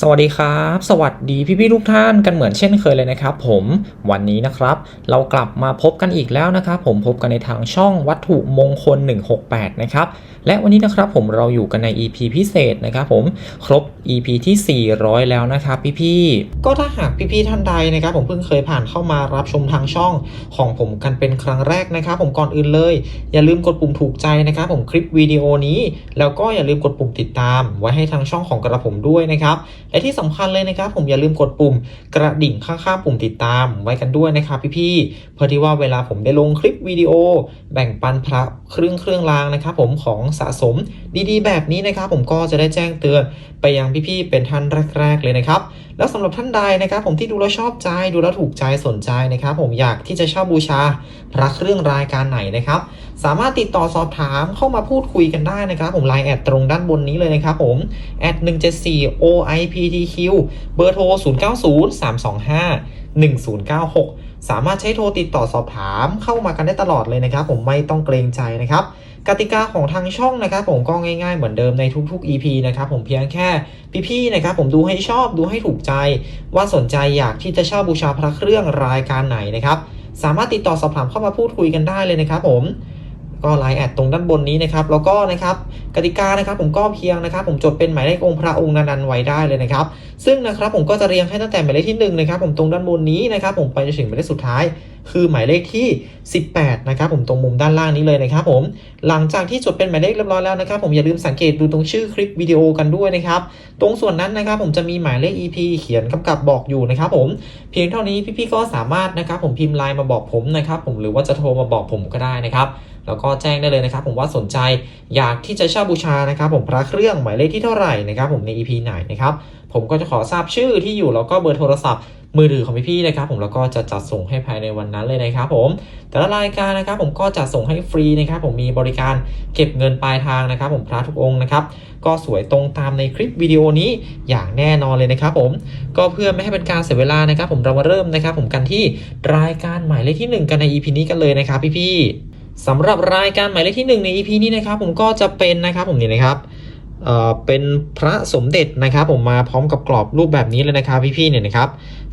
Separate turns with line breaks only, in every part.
สวัสดีครับ สวัสดีพี่ๆทุกท่านกันเหมือนเช่นเคยเลยนะครับผมวันนี้นะครับเรากลับมาพบกันอีกแล้วนะครับผมพบกันในทางช่องวัตถุมงคล 168 นะครับและวันนี้นะครับผมเราอยู่กันใน EP พิเศษนะครับผมครบ EP ที่ 400 แล้วนะครับพี่ๆก็ถ้าหากพี่ๆท่านใดนะครับผมเพิ่งเคยผ่านเข้ามารับชมทางช่องของผมกันเป็นครั้งแรกนะครับผมก่อนอื่นเลย อย่าลืมกดปุ่มถูกใจนะครับผมคลิปวิดีโอนี้ แล้วก็อย่าลืมกดปุ่มติดตาม ไว้ให้ทางช่องของกระผมด้วยนะครับ และที่สำคัญเลยนะครับ ผมอย่าลืมกดปุ่มกระดิ่งข้างๆปุ่มติดตามไว้กันด้วยนะครับพี่ๆเพื่อที่ว่าเวลาผมได้ลงคลิปวิดีโอ แบ่งปันพระเครื่องเครื่องรางนะครับ ผมของสะสมดีๆ แบบนี้นะครับ ผมก็จะได้แจ้งเตือนไปยังพี่ๆเป็นท่านแรก ๆ เลยนะครับแล้วสำหรับท่านใดนะครับ ผมที่ดูแล้วชอบใจดูแล้วถูกใจสนใจนะครับ ผมอยากที่จะเช่าบูชาพระเครื่องรายการไหนนะครับ สามารถติดต่อสอบถามเข้ามาพูดคุยกันได้นะครับ ผมไลน์แอดตรงด้านบนนี้เลยนะครับผมแอด174 OIPTQ เบอร์โทร 0903251096 สามารถใช้โทรติดต่อสอบถามเข้ามากันได้ตลอดเลยนะครับ ผมไม่ต้องเกรงใจนะครับกติกาของทางช่องนะครับ ผมก็ง่ายๆเหมือนเดิมในทุกๆ EP นะครับผมเพียงแค่พี่ๆนะครับผมดูให้ชอบดูให้ถูกใจ ว่าสนใจอยากที่จะเช่าบูชาพระเครื่องรายการไหนนะครับ สามารถติดต่อสอบถามเข้ามาพูดคุยกันได้เลยนะครับผม ก็ไลน์แอดตรงด้านบนนี้นะครับ แล้วก็นะครับกติกานะครับ ผมก็เพียงนะครับ ผมจดเป็นหมายเลของค์พระองค์นันๆไว้ได้เลยนะครับ ซึ่งนะครับผมก็จะเรียงให้ตั้งแต่หมายเลขที่1นะครับผมตรงด้านบนนี้นะครับ ผมไปจนถึงหมายเลขสุดท้าย คือหมายเลขที่ 18นะครับผมตรงมุมด้านล่างนี้เลยนะครับ ผมหลังจากที่จดเป็นหมายเลขเรียบร้อยแล้วนะครับ ผมอย่าลืมสังเกตดูตรงชื่อคลิปวิดีโอกันด้วยนะครับ ตรงส่วนนั้นนะครับ ผมจะมีหมายเลข EP เขียนกำกับบอกอยู่นะครับ ผมเพียงเท่านี้พี่ๆก็สามารถนะครับ ผมพิมพ์ไลน์มาบอกผมนะครับ ผมหรือว่าจะโทรมาบอกผมก็ได้นะครับ แล้วก็แจ้งได้เลยนะครับ ผมว่าสนใจอยากที่จะเช่าบูชานะครับ ผมพระเครื่องหมายเลขที่เท่าไหร่นะครับ ผมใน EP ไหนนะครับ ผมก็จะขอทราบชื่อที่อยู่แล้วก็เบอร์โทรศัพท์มือถือของพี่ๆนะครับ ผมแล้วก็จะจัดส่งให้ภายในวันนั้นเลยนะครับ ผม แต่ละรายการนะครับ ผมก็จะส่งให้ฟรีนะครับ ผมมีบริการเก็บเงินปลายทางนะครับ ผมพระทุกองค์นะครับ ก็สวยตรงตามในคลิปวิดีโอนี้อย่างแน่นอนเลยนะครับ ผมก็เพื่อไม่ให้เป็นการเสียเวลานะครับ ผมเรามาเริ่มนะครับ ผมกันที่รายการหมายเลขที่หนึ่งกันใน EP นี้กันเลยนะครับ พี่ๆ สำหรับรายการหมายเลขที่หนึ่งใน EP นี้นะครับผมก็จะเป็นนะครับผมนี่นะครับเอ่อเป็นพระสมเด็จนะครับผมมาพร้อมกับกรอบรูปแบบนี้เลยนะครับพี่ๆเนี่ยนะครับ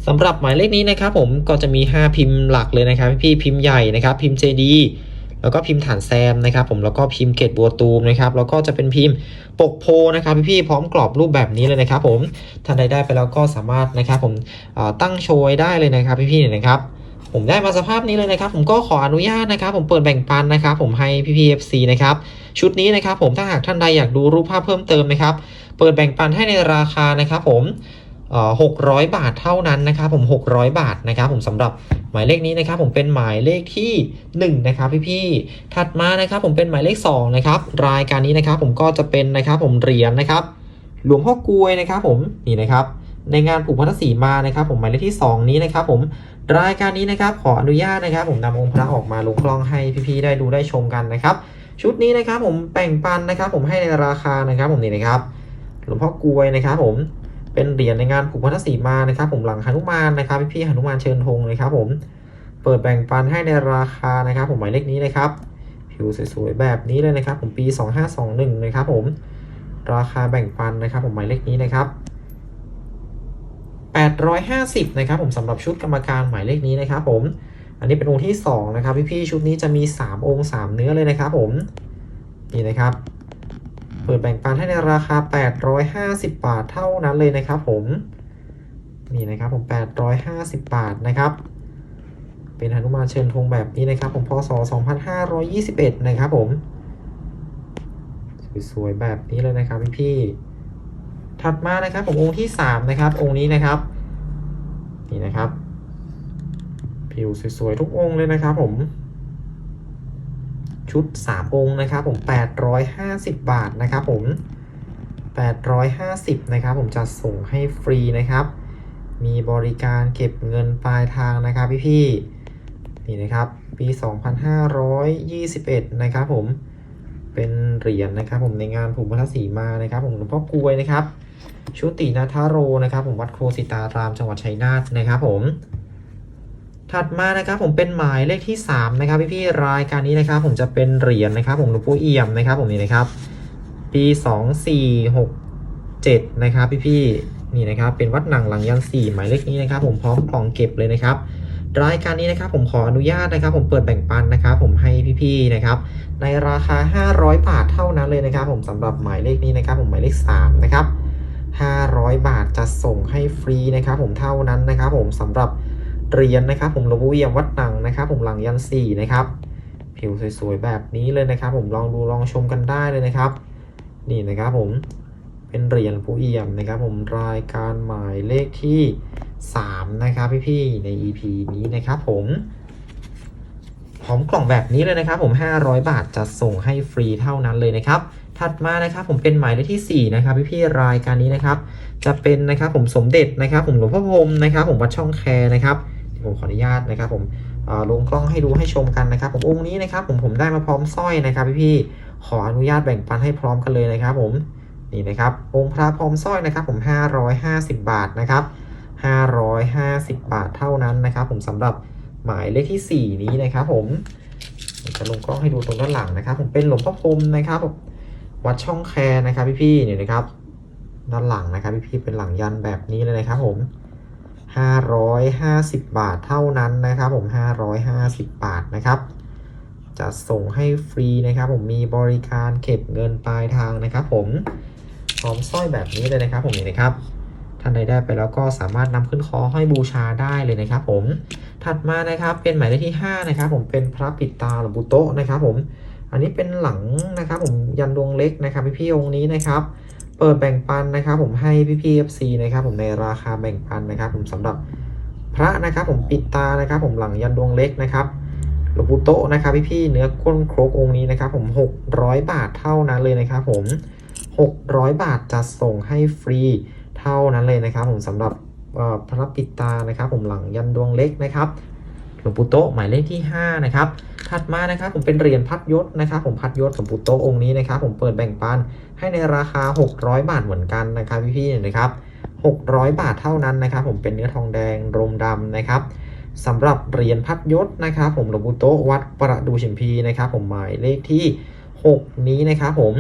สำหรับหมายเลขนี้นะครับผมก็จะมี 5 พิมพ์หลักเลยนะครับพี่ๆพิมพ์ใหญ่นะครับพิมพ์เจดีแล้วก็พิมพ์ฐานแซมนะครับผมแล้วก็พิมพ์เกตบัวตูมนะครับแล้วก็จะเป็นพิมพ์ปกโพนะครับพี่ๆพร้อมกรอบรูปแบบนี้เลยนะครับผมท่านใดได้ไปแล้วก็สามารถนะครับผมตั้งโชว์ไว้ได้เลยนะครับพี่ๆเนี่ยนะครับ ผมได้มาสภาพนี้เลยนะครับ ผมก็ขออนุญาตนะครับ ผมเปิดแบ่งปันนะครับ ผมให้พี่พีเอฟซีนะครับ ชุดนี้นะครับ ผมถ้าหากท่านใดอยากดูรูปภาพเพิ่มเติมนะครับ เปิดแบ่งปันให้ในราคานะครับผมหกร้อยบาทเท่านั้นนะครับ ผม 600 บาทนะครับ ผมสำหรับหมายเลขนี้นะครับ ผมเป็นหมายเลขที่1นะครับพี่ๆถัดมานะครับ ผมเป็นหมายเลข2นะครับรายการนี้นะครับ ผมก็จะเป็นนะครับ ผมเหรียญนะครับ หลวงพ่อกลวยนะครับ ผมนี่นะครับ ในงานผูกพัทธสีมานะครับ ผมหมายเลขที่ 2 นี้นะครับ ผม รายการนี้นะครับขออนุญาตนะครับ ผมนำองค์พระออกมาลงกล้องให้พี่ๆได้ดูได้ชมกันนะครับ ชุดนี้นะครับผมแบ่งปันนะครับ ผมให้ในราคานะครับ ผมนี่นะครับหลวงพ่อกลวยนะครับ ผมเป็นเหรียญในงานผูกพัทธสีมานะครับ ผมหลังหนุมานนะครับ พี่ๆหนุมานเชิญธงนะครับ ผมเปิดแบ่งปันให้ในราคานะครับ ผมหมายเลขนี้นะครับ ผิวสวยๆแบบนี้เลยนะครับ ผมปี 2521นะครับ ผมราคาแบ่งปันนะครับ ผมหมายเลขนี้นะครับ 850นะครับผมสำหรับชุดกรรมการหมายเลขนี้นะครับผม อันนี้เป็นองค์ที่ 2 นะครับพี่ๆชุดนี้จะมี 3 องค์ 3 เนื้อเลยนะครับผมนี่นะครับเปิดแบ่งปันให้ในราคา 850 บาทเท่านั้นเลยนะครับผมนี่นะครับผม 850 บาทนะครับ เป็นหนุมานเชิญธงแบบนี้นะครับ ผมพศ2521 นะครับผม สวยๆแบบนี้เลยนะครับพี่ๆ ถัดมานะครับผมองค์ที่สามนะครับองค์นี้นะครับนี่นะครับ ผิวสวยๆทุกองค์เลยนะครับผม ชุด 3 องค์นะครับผม 850 บาทนะครับผม 850นะครับผมจะส่งให้ฟรีนะครับ มีบริการเก็บเงินปลายทางนะครับพี่ๆนี่นะครับปี 2521 นะครับผมเป็นเหรียญนะครับผมในงานผูกพัทธสีมานะครับผมหลวงพ่อกลวยนะครับ ชุตินาทาโรนะครับผมวัดโคสิตารามจังหวัดชัยนาทนะครับผมถัดมานะครับผมเป็นหมายเลขที่ 3 นะครับพี่ๆรายการนี้นะครับ ผมจะเป็นเหรียญนะครับ ผมหลวงปู่เอี่ยมนะครับ ผมนี่นะครับ ปี 2467 นะครับพี่ๆนี่นะครับ เป็นวัดหนังหลังยันสี่หมายเลขนี้นะครับ ผมพร้อมกล่องเก็บเลยนะครับ รายการนี้นะครับ ผมขออนุญาตนะครับ ผมเปิดแบ่งปันนะครับ ผมให้พี่ๆนะครับ ในราคา 500 บาทเท่านั้นเลยนะครับ ผมสำหรับหมายเลขนี้นะครับ ผมหมายเลข3นะครับ 500 บาทจะส่งให้ฟรีนะครับผมเท่านั้นนะครับผมสำหรับเหรียญนะครับผมหลวงปู่เอี่ยมวัดหนังนะครับผมหลังยันสี่นะครับผิวสวยๆแบบนี้เลยนะครับผมลองดูลองชมกันได้เลยนะครับ นี่นะครับผมเป็นเหรียญผู้เอี่ยมนะครับ ผมรายการหมายเลขที่ 3 นะครับพี่ๆใน EP นี้นะครับผมพร้อมกล่องแบบนี้เลยนะครับ ผม 500 บาทจะส่งให้ฟรีเท่านั้นเลยนะครับ ถัดมานะครับผมเป็นหมายเลขที่4นะครับพี่ๆรายการนี้นะครับ จะเป็นนะครับผมสมเด็จนะครับ ผมหลวงพ่อพรมนะครับ ผมวัดช่องแคนะครับผมขออนุญาตนะครับ ผมลงกล้องให้ดูให้ชมกันนะครับ ผมองค์นี้นะครับ ผมผมได้มาพร้อมสร้อยนะครับ พี่ๆขออนุญาตแบ่งปันให้พร้อมกันเลยนะครับ ผมนี่นะครับองค์พระพร้อมสร้อยนะครับ ผม 550 บาทนะครับ550 บาทเท่านั้นนะครับ ผมสำหรับหมายเลขที่ 4 นี้นะครับ ผมจะลงกล้องให้ดูตรงด้านหลังนะครับ ผมเป็นหลวงพ่อพรมนะครับ วัดช่องแคนะครับพี่ๆเนี่ยนะครับ ด้านหลังนะครับพี่ๆเป็นหลังยันแบบนี้เลยนะครับผม550บาทเท่านั้นนะครับ ผม550บาทนะครับ จะส่งให้ฟรีนะครับ ผมมีบริการเก็บเงินปลายทางนะครับ ผมพร้อมสร้อยแบบนี้เลยนะครับ ผมนี่นะครับท่านใดได้ไปแล้วก็สามารถนำขึ้นคอห้อยบูชาได้เลยนะครับ ผมถัดมานะครับเป็นหมายเลขที่ 5 นะครับ ผมเป็นพระปิดตาหลวงปู่โตะนะครับ ผม อันนี้เป็นหลังนะครับผมยันดวงเล็กนะครับพี่ๆองค์นี้นะครับเปิดแบ่งปันนะครับ ผมให้พี่ๆ FC นะครับผมในราคาแบ่งปันนะครับ ผมสำหรับพระนะครับ ผมปิดตานะครับ ผมหลังยันดวงเล็กนะครับหลวงปู่โตนะครับพี่ๆเนื้อก้นโครกองค์นี้นะครับ ผม600 บาทเท่านั้นเลยนะครับ ผม 600 บาทจะส่งให้ฟรีเท่านั้นเลยนะครับ ผมสำหรับพระปิดตานะครับ ผมหลังยันดวงเล็กนะครับ หลวงปู่โตหมายเลขที่ 5 นะครับ ถัดมานะครับผมเป็นเหรียญพัดยศนะครับผมพัดยศหลวงปู่โตองค์นี้นะครับผมเปิดแบ่งปันให้ในราคา 600 บาทเหมือนกันนะครับพี่ๆนะครับ 600 บาทเท่านั้นนะครับ ผมเป็นเนื้อทองแดงรมดำนะครับสำหรับเหรียญพัดยศนะครับ ผมหลวงปู่โตวัดประดูชิมพีนะครับ ผมหมายเลขที่ 6 นี้นะครับผม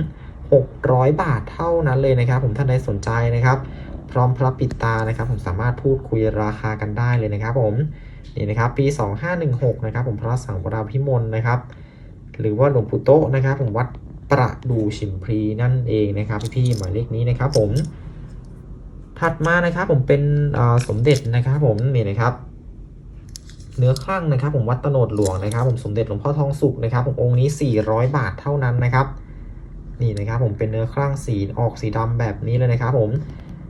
600 บาทเท่านั้นเลยนะครับ ผมท่านใดสนใจนะครับ พร้อมพระปิดตานะครับ ผมสามารถพูดคุยราคากันได้เลยนะครับ ผม นี่นะครับปี 2516นะครับผมพระสังวราพิมลนะครับ หรือว่าหลวงปู่โตะนะครับ ผมวัดประดูชิมพรีนั่นเองนะครับพี่ๆหมายเลขนี้นะครับ ผม ถัดมานะครับ ผมเป็นสมเด็จนะครับ ผมนี่นะครับเนื้อคลั่งนะครับ ผมวัดตโนดหลวงนะครับ ผมสมเด็จหลวงพ่อทองสุกนะครับ ผมองค์นี้ 400 บาทเท่านั้นนะครับ นี่นะครับ ผมเป็นเนื้อคลั่งสีออกสีดำแบบนี้เลยนะครับ ผม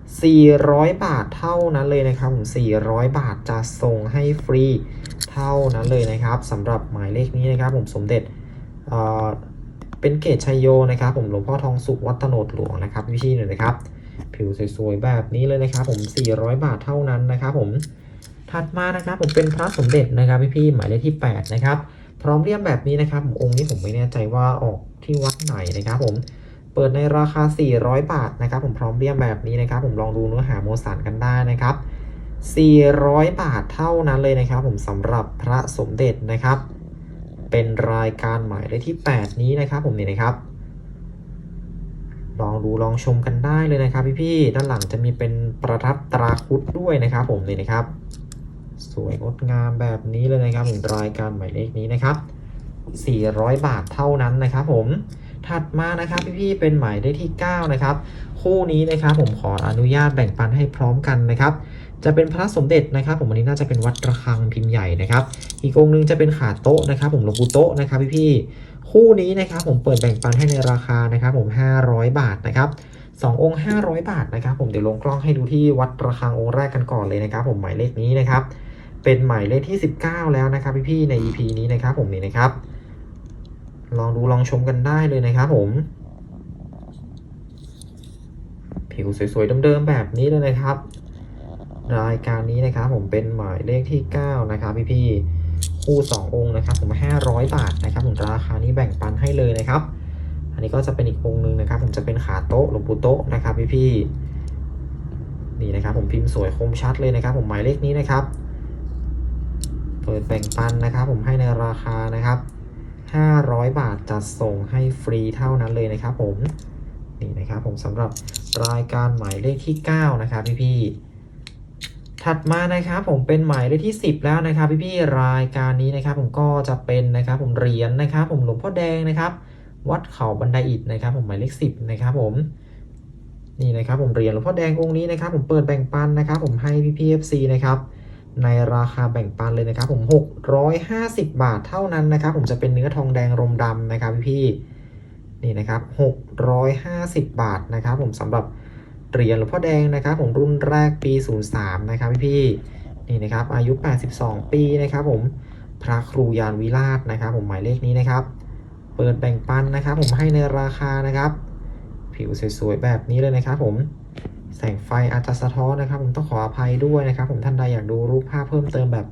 400 บาทเท่านั้นเลยนะครับผม400 บาทจะส่งให้ฟรีเท่านั้นเลยนะครับสำหรับหมายเลขนี้นะครับผมสมเด็จเอ่อเป็นเกตชัยโยนะครับผมหลวงพ่อทองสุขวัดตโนดหลวงนะครับพี่ชี่หน่อยนะครับ ผิวสวยๆแบบนี้เลยนะครับผม 400 บาทเท่านั้นนะครับผมถัดมานะครับผมเป็นพระสมเด็จนะครับพี่ๆหมายเลขที่ 8 นะครับ พร้อมเรียมแบบนี้นะครับองค์นี้ผมไม่แน่ใจว่าออกที่วัดไหนนะครับผม เปิดในราคา 400 บาทนะครับผมพร้อมเรียมแบบนี้นะครับผมลองดูเนื้อหาโมสันกันได้นะครับ 400 บาทเท่านั้นเลยนะครับ ผมสำหรับพระสมเด็จนะครับ เป็นรายการหมายเลขที่ 8 นี้นะครับ ผมนี่นะครับ ลองดูลองชมกันได้เลยนะครับพี่ๆด้านหลังจะมีเป็นประทับตราคุดด้วยนะครับ ผมนี่นะครับ สวยงดงามแบบนี้เลยนะครับผมรายการหมายเลขนี้นะครับ 400 บาทเท่านั้นนะครับ ผม ถัดมานะครับพี่ๆเป็นหมายเลขที่ 9 นะครับ คู่นี้นะครับผมขออนุญาตแบ่งปันให้พร้อมกันนะครับจะเป็นพระสมเด็จนะครับ ผมอันนี้น่าจะเป็นวัดระฆังพิมพ์ใหญ่นะครับ อีกองค์หนึงจะเป็นขาโต๊ะนะครับ ผมหลวงปู่โต๊ะนะครับพี่ๆคู่นี้นะครับผมเปิดแบ่งปันให้ในราคานะครับผม500 บาทนะครับสององค์500 บาทนะครับ ผมเดี๋ยวลงกล้องให้ดูที่วัดระฆังองค์แรกกันก่อนเลยนะครับ ผมหมายเลขนี้นะครับ เป็นหมายเลขที่ 19 แล้วนะครับพี่ๆใน EP นี้นะครับผมนี่นะครับ ลองดูลองชมกันได้เลยนะครับผม ผิวสวยๆเดิมๆแบบนี้เลยนะครับ รายการนี้นะครับผมเป็นหมายเลขที่ 9 นะครับพี่ๆคู่ 2 องค์นะครับผม 500 บาทนะครับผมราคานี้แบ่งปันให้เลยนะครับ อันนี้ก็จะเป็นอีกองค์หนึ่งนะครับ ผมจะเป็นขาโต๊ะหลวงปู่โต๊ะนะครับพี่ๆนี่นะครับผมพิมพ์สวยคมชัดเลยนะครับ ผมหมายเลขนี้นะครับ เปิดแบ่งปันนะครับ ผมให้ในราคานะครับ 500 บาทจะส่งให้ฟรีเท่านั้นเลยนะครับผมนี่นะครับผมสำหรับรายการหมายเลขที่ 9 นะครับพี่ๆถัดมานะครับผมเป็นหมายเลขที่ 10 แล้วนะครับพี่ๆรายการนี้นะครับผมก็จะเป็นนะครับผมเหรียญนะครับ ผมหลวงพ่อแดงนะครับ วัดเขาบันไดอิฐนะครับ ผมหมายเลข 10 นะครับผมนี่นะครับผมเหรียญหลวงพ่อแดงองค์นี้นะครับ ผมเปิดแบ่งปันนะครับ ผมให้พี่พีเอฟซีนะครับ ในราคาแบ่งปันเลยนะครับผม 650 บาทเท่านั้นนะครับ ผมจะเป็นเนื้อทองแดงรมดำนะครับพี่นี่นะครับ650 บาทนะครับ ผมสำหรับเหรียญหลวงพ่อแดงนะครับ ผมรุ่นแรกปี 03 นะครับพี่นี่นะครับ อายุ 82 ปีนะครับ ผมพระครูยานวิราชนะครับ ผมหมายเลขนี้นะครับ เปิดแบ่งปันนะครับ ผมให้ในราคานะครับ ผิวสวยๆแบบนี้เลยนะครับ ผม แสงไฟอาจจะสะท้อนนะครับ ผมต้องขออภัยด้วยนะครับ ผมท่านใดอยากดูรูปภาพเพิ่มเติมแบบ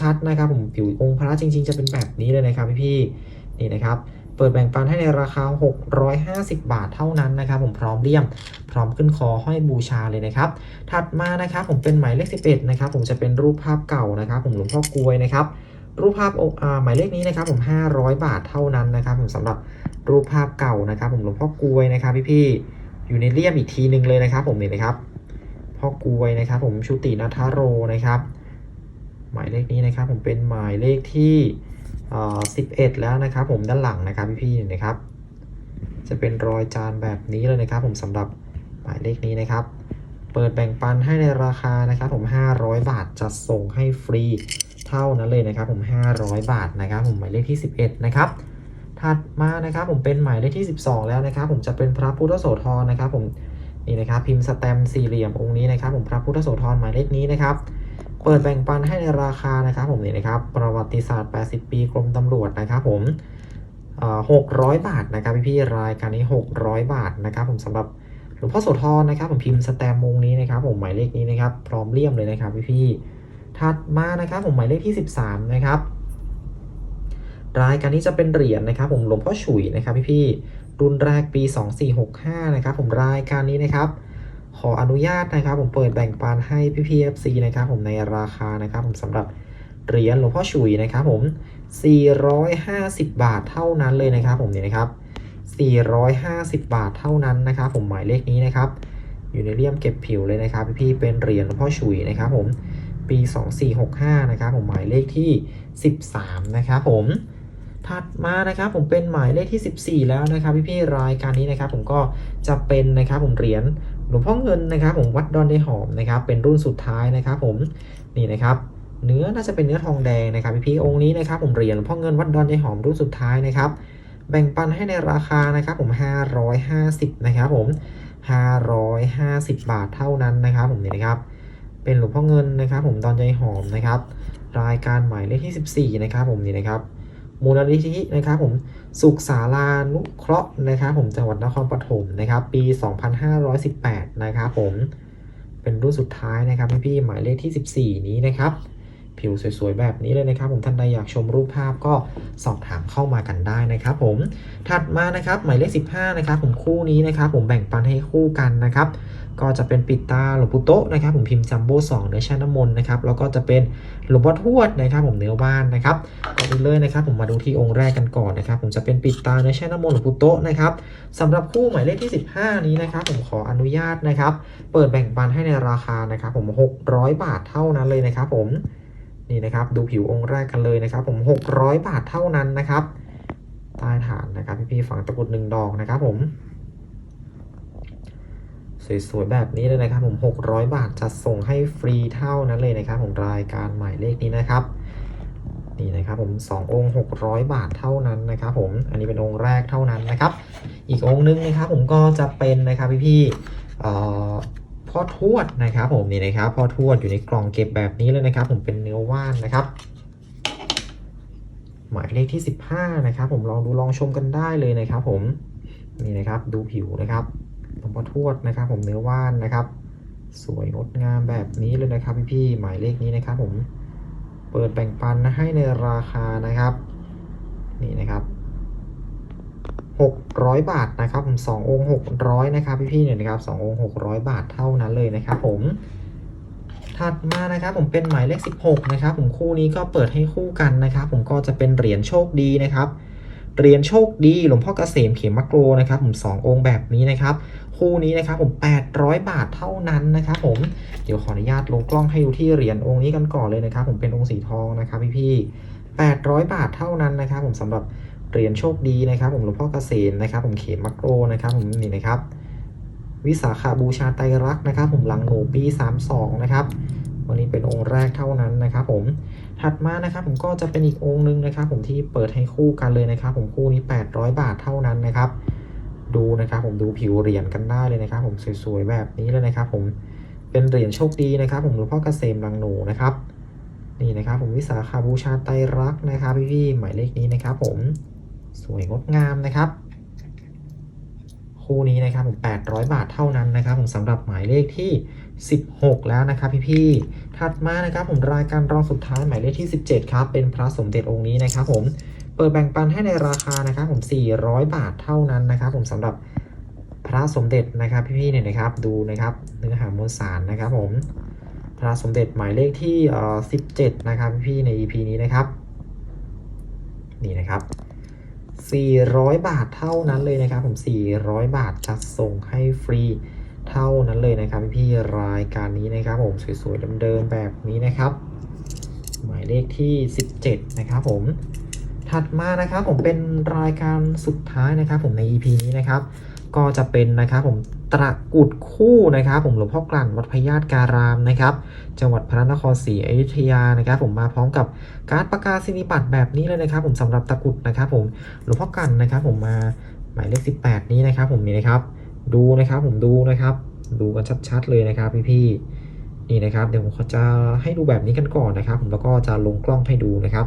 ชัดๆนะครับ ผมผิวองค์พระจริง ๆ จะเป็นแบบนี้เลยนะครับพี่ๆนี่นะครับ เปิดแบ่งปันให้ในราคา 650 บาทเท่านั้นนะครับ ผมพร้อมเลี่ยม พร้อมขึ้นคอห้อยบูชาเลยนะครับ ถัดมานะครับ ผมเป็นหมายเลข 11 นะครับ ผมจะเป็นรูปภาพเก่านะครับ ผมหลวงพ่อกลวยนะครับรูปภาพองค์อาหมายเลขนี้นะครับ ผม 500 บาทเท่านั้นนะครับ ผมสำหรับรูปภาพเก่านะครับ ผมหลวงพ่อกลวยนะครับพี่ๆ อยู่ในเลี่ยมอีกทีหนึ่งเลยนะครับ ผมนี่นะครับพ่อกวยนะครับ ผมชุตินัทโรนะครับ หมายเลขนี้นะครับ ผมเป็นหมายเลขที่เอ่อ11แล้วนะครับ ผมด้านหลังนะครับพี่ๆนะครับ จะเป็นรอยจานแบบนี้เลยนะครับ ผมสำหรับหมายเลขนี้นะครับ เปิดแบ่งปันให้ในราคานะครับ ผม 500 บาทจะส่งให้ฟรีเท่านั้นเลยนะครับ ผม 500 บาทนะครับ ผมหมายเลขที่ 11 นะครับ ถัดมานะครับผมเป็นหมายเลขที่ 12 แล้วนะครับ ผมจะเป็นพระพุทธโสธรนะครับ ผมนี่นะครับพิมพ์สแตมสี่เหลี่ยมองค์นี้นะครับ ผมพระพุทธโสธรหมายเลขนี้นะครับเปิดแบ่งปันให้ในราคานะครับผมนี่นะครับ ประวัติศาสตร์ 80 ปีกรมตำรวจนะครับ ผมหกร้อยบาทนะครับพี่ๆรายการนี้ 600 บาทนะครับ ผมสำหรับหลวงพ่อโสธรนะครับ ผมพิมพ์สแตมป์องค์นี้นะครับ ผมหมายเลขนี้นะครับ พร้อมเลี่ยมเลยนะครับพี่ๆถัดมานะครับ ผมหมายเลขที่ 13 นะครับ รายการนี้จะเป็นเหรียญนะครับผมหลวงพ่อฉุยนะครับพี่ๆรุ่นแรกปี 2465นะครับผมรายการนี้นะครับ ขออนุญาตนะครับผมเปิดแบ่งปันให้พี่พีเอฟซีนะครับผมในราคานะครับผมสำหรับเหรียญหลวงพ่อฉุยนะครับผม 450 บาทเท่านั้นเลยนะครับผมเนี่ยนะครับ450 บาทเท่านั้นนะครับผมหมายเลขนี้นะครับ อยู่ในเลี่ยมเก็บผิวเลยนะครับ พี่ๆเป็นเหรียญหลวงพ่อฉุยนะครับผมปี 2465 นะครับผมหมายเลขที่ 13 นะครับผม ถัดมานะครับผมเป็นหมายเลขที่ 14 แล้วนะครับพี่ๆรายการนี้นะครับผมก็จะเป็นนะครับผมเหรียญหลวงพ่อเงินนะครับผมวัดดอนไดหอมนะครับเป็นรุ่นสุดท้ายนะครับผมนี่นะครับเนื้อน่าจะเป็นเนื้อทองแดงนะครับพี่ๆองค์นี้นะครับผมเหรียญหลวงพ่อเงินวัดดอนไดหอมรุ่นสุดท้ายนะครับแบ่งปันให้ในราคานะครับผม 550 นะครับผม 550 บาทเท่านั้นนะครับผมนี่นะครับเป็นหลวงพ่อเงินนะครับผมดอนใจหอมนะครับรายการหมายเลขที่ 14 นะครับผมนี่นะครับ มูลนิธินะครับผมสุขศาลานุเคราะห์นะครับผมจังหวัดนครปฐมนะครับ ปี 2518 นะครับผมเป็นรุ่นสุดท้ายนะครับพี่ๆหมายเลขที่ 14 นี้นะครับ ผิวสวยๆ แบบนี้เลยนะครับผมท่านใดอยากชมรูปภาพก็สอบถามเข้ามากันได้นะครับผมถัดมานะครับหมายเลข 15 นะครับผมคู่นี้นะครับผมแบ่งปันให้คู่กันนะครับก็จะเป็นปิดตาหลวงปู่โตนะครับผมพิมพ์จัมโบ้สองเนื้อช่น้ำมนนะครับแล้วก็จะเป็นหลวงพ่อทวดนะครับ ผมเนื้อว่านนะครับก่อนอื่นเลยนะครับ ผมมาดูที่องค์แรกกันก่อนนะครับ ผมจะเป็นปิดตาเนื้อช่น้ำมนหลวงปู่โตนะครับสำหรับคู่หมายเลขที่ 15 นี้นะครับ ผมขออนุญาตนะครับ เปิดแบ่งปันให้ในราคานะครับ ผม 600 บาทเท่านั้นเลยนะครับ ผม นี่นะครับดูผิวองค์แรกกันเลยนะครับ ผม600 บาทเท่านั้นนะครับใต้ฐานนะครับพี่ๆฝังตะกรุดหนึ่งดอกนะครับผมสวยๆแบบนี้เลยนะครับ ผม 600 บาทจะส่งให้ฟรีเท่านั้นเลยนะครับ ผมรายการหมายเลขนี้นะครับนี่นะครับผม2องค์ 600 บาทเท่านั้นนะครับ ผมอันนี้เป็นองค์แรกเท่านั้นนะครับ อีกองค์นึงนะครับ ผมก็จะเป็นนะครับพี่ๆเอ่อ พ่อทวดนะครับผมนี่นะครับพ่อทวดอยู่ในกล่องเก็บแบบนี้เลยนะครับ ผมเป็นเนื้อว่านนะครับ หมายเลขที่ 15 นะครับ ผมลองดูลองชมกันได้เลยนะครับ ผมนี่นะครับดูผิวนะครับหลวงพ่อทวดนะครับ ผมเนื้อว่านนะครับ สวยงดงามแบบนี้เลยนะครับพี่ๆหมายเลขนี้นะครับ ผมเปิดแบ่งปันให้ในราคานะครับ นี่นะครับ 600 บาทนะครับผม2องค์600 นะครับพี่ๆเนี่ยนะครับ2องค์600 บาทเท่านั้นเลยนะครับผมถัดมานะครับผมเป็นหมายเลข 16 นะครับผมคู่นี้ก็เปิดให้คู่กันนะครับผมก็จะเป็นเหรียญโชคดีนะครับเหรียญโชคดีหลวงพ่อเกษมเขมมะโกรนะครับผมสององค์แบบนี้นะครับ คู่นี้นะครับผม 800 บาทเท่านั้นนะครับผมเดี๋ยวขออนุญาตลงกล้องให้ดูที่เหรียญองค์นี้กันก่อนเลยนะครับ ผมเป็นองค์สีทองนะครับพี่ๆ800 บาทเท่านั้นนะครับ ผมสำหรับ เหรียญโชคดีนะครับ ผมหลวงพ่อเกษมนะครับ ผมเขมมะโรนะครับ ผมนี่นะครับ วิสาขาบูชาไตรรักษ์นะครับ ผมหลังหนูปี 32 นะครับ วันนี้เป็นองค์แรกเท่านั้นนะครับ ผมถัดมานะครับ ผมก็จะเป็นอีกองค์หนึงนะครับ ผมที่เปิดให้คู่กันเลยนะครับ ผมคู่นี้ 800 บาทเท่านั้นนะครับ ดูนะครับ ผมดูผิวเหรียญกันได้เลยนะครับ ผมสวยๆแบบนี้เลยนะครับ ผมเป็นเหรียญโชคดีนะครับ ผมหลวงพ่อเกษมหลังหนูนะครับนี่นะครับผมวิสาขาบูชาไตรรักษ์นะครับพี่ๆหมายเลขนี้นะครับผม สวยงดงามนะครับ คู่นี้นะครับผม800 บาทเท่านั้นนะครับผมสำหรับหมายเลขที่ 16 แล้วนะครับพี่ๆถัดมานะครับผมรายการรองสุดท้ายหมายเลขที่ 17 ครับ เป็นพระสมเด็จองค์นี้นะครับผมเปิดแบ่งปันให้ในราคานะครับผม 400 บาทเท่านั้นนะครับ ผมสำหรับพระสมเด็จนะครับพี่ๆเนี่ยนะครับดูนะครับเนื้อหามวลสารนะครับผมพระสมเด็จหมายเลขที่เอ่อ17 นะครับพี่ๆใน EP นี้นะครับ นี่นะครับ 400 บาทเท่านั้นเลยนะครับ ผม 400 บาทจัดส่งให้ฟรีเท่านั้นเลยนะครับพี่รายการนี้นะครับผมสวยๆเดิมๆแบบนี้นะครับ หมายเลขที่ 17 นะครับผมถัดมานะครับผมเป็นรายการสุดท้ายนะครับ ผมใน EP นี้นะครับ ก็จะเป็นนะครับผมตระกุดคู่นะครับ ผมหลวงพ่อกลั่นวัดพญาตการามนะครับ จังหวัดพระนครศรีอยุธยานะครับ ผมมาพร้อมกับการประกาศนียบัตรแบบนี้เลยนะครับ ผมสำหรับตะกุดนะครับ ผมหลวงพ่อกันนะครับ ผมมาหมายเลข 18 นี้นะครับ ผมนี่นะครับ ดูนะครับ ผมดูนะครับ ดูกันชัดๆเลยนะครับพี่ๆนี่นะครับ เดี๋ยวผมจะให้ดูแบบนี้กันก่อนนะครับ ผมแล้วก็จะลงกล้องให้ดูนะครับ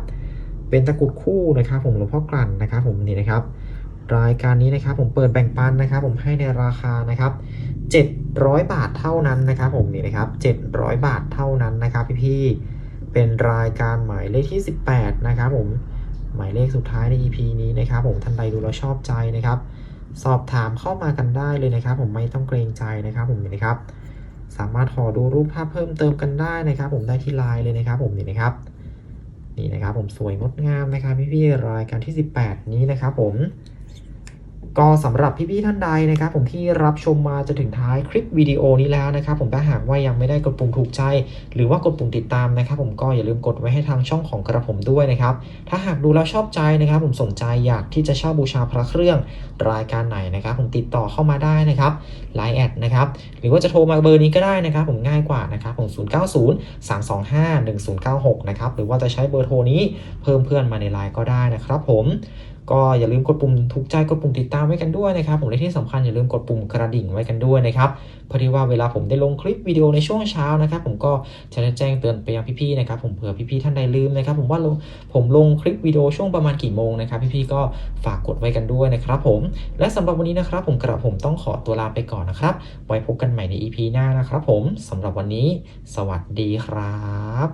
เป็นตะกุดคู่นะครับ ผมหลวงพ่อกลั่นนะครับ ผมนี่นะครับ รายการนี้นะครับผมเปิดแบ่งปันนะครับ ผมให้ในราคานะครับ 700 บาทเท่านั้นนะครับผมนี่นะครับ 700 บาทเท่านั้นนะครับพี่ๆเป็นรายการหมายเลขที่ 18 นะครับผมหมายเลขสุดท้ายใน EP นี้นะครับผมท่านใดดูแล้วชอบใจนะครับ สอบถามเข้ามากันได้เลยนะครับ ผมไม่ต้องเกรงใจนะครับ ผมนี่นะครับ สามารถขอดูรูปภาพเพิ่มเติมกันได้นะครับ ผมได้ที่ไลน์เลยนะครับ ผมนี่นะครับนี่นะครับผมสวยงดงามนะครับพี่ๆรายการที่ 18 นี้นะครับผม ก็สำหรับพี่ๆท่านใดนะครับผมที่รับชมมาจนถึงท้ายคลิปวิดีโอนี้แล้วนะครับผมถ้าหากว่ายังไม่ได้กดปุ่มถูกใจ หรือว่ากดปุ่มติดตามนะครับผมก็อย่าลืมกดไว้ให้ทางช่องของกระผมด้วยนะครับถ้าหากดูแล้วชอบใจนะครับผมสนใจอยากที่จะเช่าบูชาพระเครื่องรายการไหนนะครับผมติดต่อเข้ามาได้นะครับไลน์แอดนะครับหรือว่าจะโทรมาเบอร์นี้ก็ได้นะครับผมง่ายกว่านะครับผม 090 325 1096 นะครับหรือว่าจะใช้เบอร์โทรนี้เพิ่มเพื่อนมาในไลน์ก็ได้นะครับผม ก็อย่าลืมกดปุ่มถูกใจกดปุ่มติดตามไว้กันด้วยนะครับผมและที่สำคัญอย่าลืมกดปุ่มกระดิ่งไว้กันด้วยนะครับเพื่อที่ว่าเวลาผมได้ลงคลิปวิดีโอในช่วงเช้านะครับผมก็จะแจ้งเตือนไปยังพี่ๆนะครับผมเผื่อพี่ๆท่านใดลืมนะครับผมว่าผมลงคลิปวิดีโอช่วงประมาณกี่โมงนะครับพี่ๆก็ฝากกดไว้กันด้วยนะครับผมและสำหรับวันนี้นะครับผมกระผมต้องขอตัวลาไปก่อนนะครับ ไว้พบกันใหม่ใน EP หน้านะครับผมสำหรับวันนี้ สวัสดีครับ